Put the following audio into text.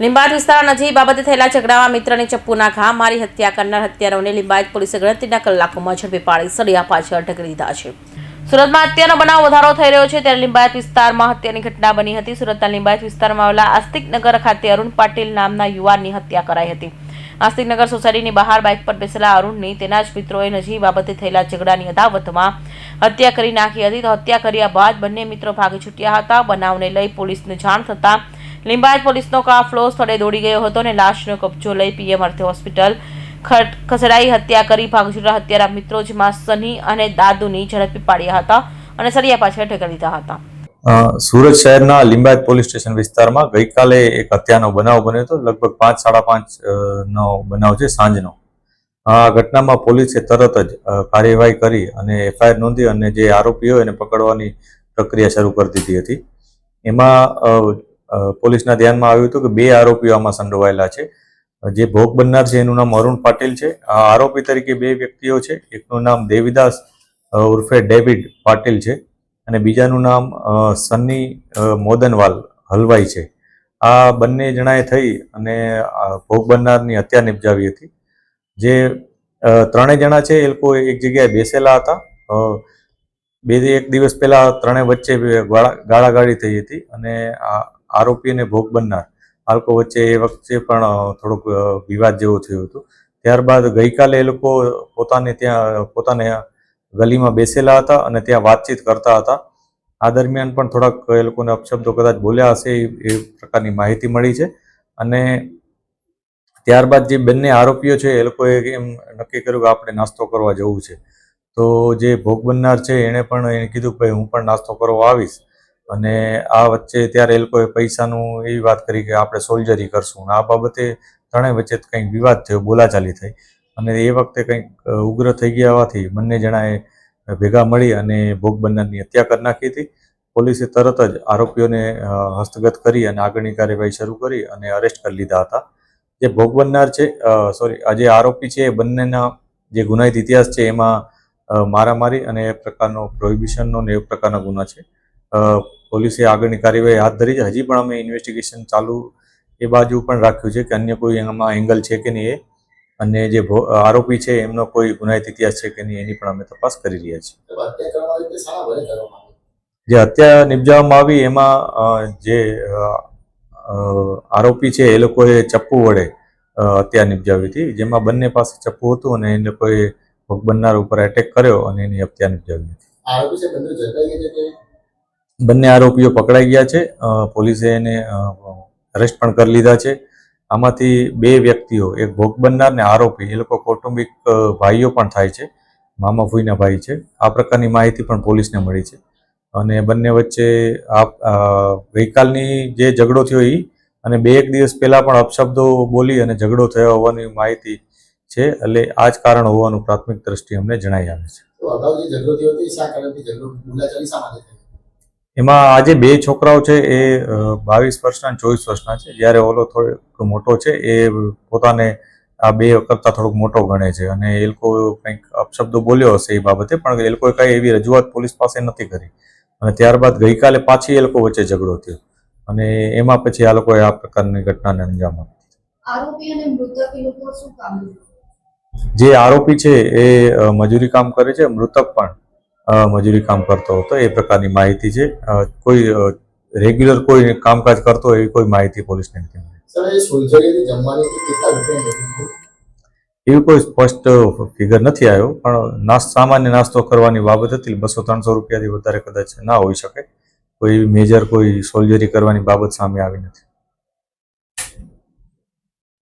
લીંબાયત વિસ્તાર નજીક બાબતે થયેલા ઝઘડામાં મિત્રની ચપ્પુના ઘા મારી હત્યા કરનાર હત્યારાઓને લીંબાયત પોલીસે ગણતરીના કલાકોમાં ઝડપી પાડી સળિયા પાછળ ઢકલી દીધા છે. સુરતમાં હત્યાનો બનાવ વધારો થઈ રહ્યો છે ત્યારે લીંબાયત વિસ્તારમાં હત્યાની ઘટના બની હતી. સુરતના લીંબાયત વિસ્તારમાં આવેલા આસ્તિકનગર ખાતે અરુણ પાટીલ નામના યુવાનની હત્યા કરાઈ હતી. આસ્તિકનગર સોસાયટીની બહાર બાઇક પર બેસેલા અરુણની તેના જ મિત્રોએ નજીક બાબતે થયેલા ઝઘડાની અદાવતમાં હત્યા કરી નાખી હતી. તો હત્યા કર્યા બાદ બંને મિત્રો ભાગી છૂટ્યા હતા. બનાવને લઈ પોલીસને જાણ થતાં લિંબાયત પોલીસનો કાફલો સ્થળે દોડી ગયો હતો અને લાશનો કબજો લઈ પીએમ અર્થે હોસ્પિટલ ખસેડાઈ હત્યા કરી ભાગજુરા હત્યારા મિત્રો, જેમાં સની અને દાદુની ઝડપી પાડ્યા હતા અને સરિયા પાછળ ઠેકાઈ દીધા હતા. સુરત શહેરના લિંબાયત પોલીસ સ્ટેશન વિસ્તારમાં ગઈકાલે એક હત્યાનો બનાવ બન્યો હતો. લગભગ પાંચ, સાડા પાંચ નો બનાવ છે સાંજનો. આ ઘટનામાં પોલીસે તરત જ કાર્યવાહી કરી અને એફઆઈઆર નોંધી અને જે આરોપી હોય એને પકડવાની પ્રક્રિયા શરૂ કરી દીધી હતી. એમાં પોલીસના ધ્યાનમાં આવ્યું હતું કે બે આરોપીઓ આમાં સંડોવાયેલા છે. જે ભોગ બનનાર છે, એનું નામ અરુણ પાટીલ છે. આ આરોપી તરીકે બે વ્યક્તિઓ છે. એકનું નામ દેવીદાસ ઉર્ફે ડેવિડ પાટીલ છે અને બીજાનું નામ સન્ની મોદનવાલ હલવાઈ છે. આ બંને જણાએ થઈ અને ભોગ બનનારની હત્યા નિપજાવી હતી. જે ત્રણેય જણા છે, એ લોકો એક જગ્યાએ બેસેલા હતા. બે એક દિવસ પહેલા ત્રણેય વચ્ચે ગાળાગાળી થઈ હતી અને આ આરોપી અને ભોગ બનનાર આ વચ્ચે એ વખતે પણ થોડોક વિવાદ જેવો થયો હતો. ત્યારબાદ ગઈકાલે એ લોકો પોતાને ત્યાં, પોતાને ગલીમાં બેસેલા હતા અને ત્યાં વાતચીત કરતા હતા. આ દરમિયાન પણ થોડાક એ લોકોને અપશબ્દો કદાચ બોલ્યા હશે એ પ્રકારની માહિતી મળી છે. અને ત્યારબાદ જે બંને આરોપીઓ છે એ લોકોએ એમ નક્કી કર્યું કે આપણે નાસ્તો કરવા જવું છે. તો જે ભોગ બનનાર છે એણે પણ એને કીધું કે હું પણ નાસ્તો કરવા આવીશ. અને આ વચ્ચે ત્યારે એ લોકોએ પૈસાનું એવી વાત કરી કે આપણે સોલ્જરી કરશું. આ બાબતે ત્રણેય વચ્ચે કંઈક વિવાદ થયો, બોલાચાલી થઈ. અને એ વખતે કંઈક ઉગ્ર થઈ ગયા હોવાથી બંને જણાએ ભેગા મળી અને ભોગ બનનારની હત્યા કરી નાખી હતી. પોલીસે તરત જ આરોપીઓને હસ્તગત કરી અને આગળની કાર્યવાહી શરૂ કરી અને અરેસ્ટ કરી લીધા હતા. જે ભોગ બનનાર છે સોરી આ જે આરોપી છે એ બંનેના જે ગુનાહિત ઇતિહાસ છે એમાં મારામારી અને એ પ્રકારનો પ્રોહિબિશનનો ને એ પ્રકારના ગુના છે. પોલીસે આગળની કાર્યવાહી હાથ ધરી છે. હજી પણ અમે ઇન્વેસ્ટિગેશન ચાલુ એ બાજુ પણ રાખ્યું છે કે અન્ય કોઈ એમાં એંગલ છે કે નહીં એ. અને જે આરોપી છે એમનો કોઈ ગુનાહિત ઇતિહાસ છે કે નહીં એની પણ અમે તપાસ કરી રહ્યા છીએ. જે હત્યા નિપજાવવામાં આવી એમાં જે આરોપી છે એ લોકોએ ચપ્પુ વડે હત્યા નિપજાવી હતી. જેમાં બંને પાસે ચપ્પુ હતું અને એ લોકોએ ભોગ બનનાર ઉપર એટેક કર્યો અને એની હત્યા નિપજાવી હતી. આરોપી છે બંને કે બંને આરોપીઓ પકડાઈ ગયા છે. પોલીસે એને અરેસ્ટ પણ કરી લીધા છે. આમાંથી બે વ્યક્તિઓ, એક ભોગ બનનાર ને આરોપી, એ લોકો કૌટુંબિક ભાઈઓ પણ થાય છે. મામા ફૂઈના ભાઈ છે. આ પ્રકારની માહિતી પણ પોલીસને મળી છે. અને બંને વચ્ચે આ ગઈકાલની જે ઝઘડો થયો એ અને બે એક દિવસ પહેલાં પણ અપશબ્દો બોલી અને ઝઘડો થયો હોવાની માહિતી છે. એટલે આ જ કારણ હોવાનું પ્રાથમિક દ્રષ્ટિએ અમને જણાઈ આવે છે. એમાં આજે બે છોકરાઓ છે એ બાવીસ વર્ષના અને ચોવીસ વર્ષના છે. જ્યારે ઓલો થોડોક મોટો છે એ પોતાને આ બે કરતાં થોડોક મોટો ગણે છે. અને એ લોકો કંઈક અપશબ્દો બોલ્યો હશે એ બાબતે પણ એ લોકોએ કાંઈ એવી રજૂઆત પોલીસ પાસે નથી કરી. અને ત્યારબાદ ગઈકાલે પાછી એ લોકો વચ્ચે ઝઘડો થયો. અને એમાં પછી આ લોકોએ આ પ્રકારની ઘટનાને અંજામ કામ જે આરોપી છે એ મજૂરી કામ કરે છે. મૃતક પણ મજૂરી કામ કરતો હતો એ પ્રકારની માહિતી છે. કોઈ રેગ્યુલર કોઈ કામકાજ કરતો એવી કોઈ માહિતી પોલીસને નથી એવી કોઈ સ્પષ્ટ ફિગર નથી આવ્યો પણ નાસ્ત સામાન્ય નાસ્તો કરવાની બાબત હતી બસો ત્રણસો રૂપિયાથી વધારે કદાચ ના હોઈ શકે. કોઈ મેજર કોઈ સોલ્જરી કરવાની બાબત સામે આવી નથી.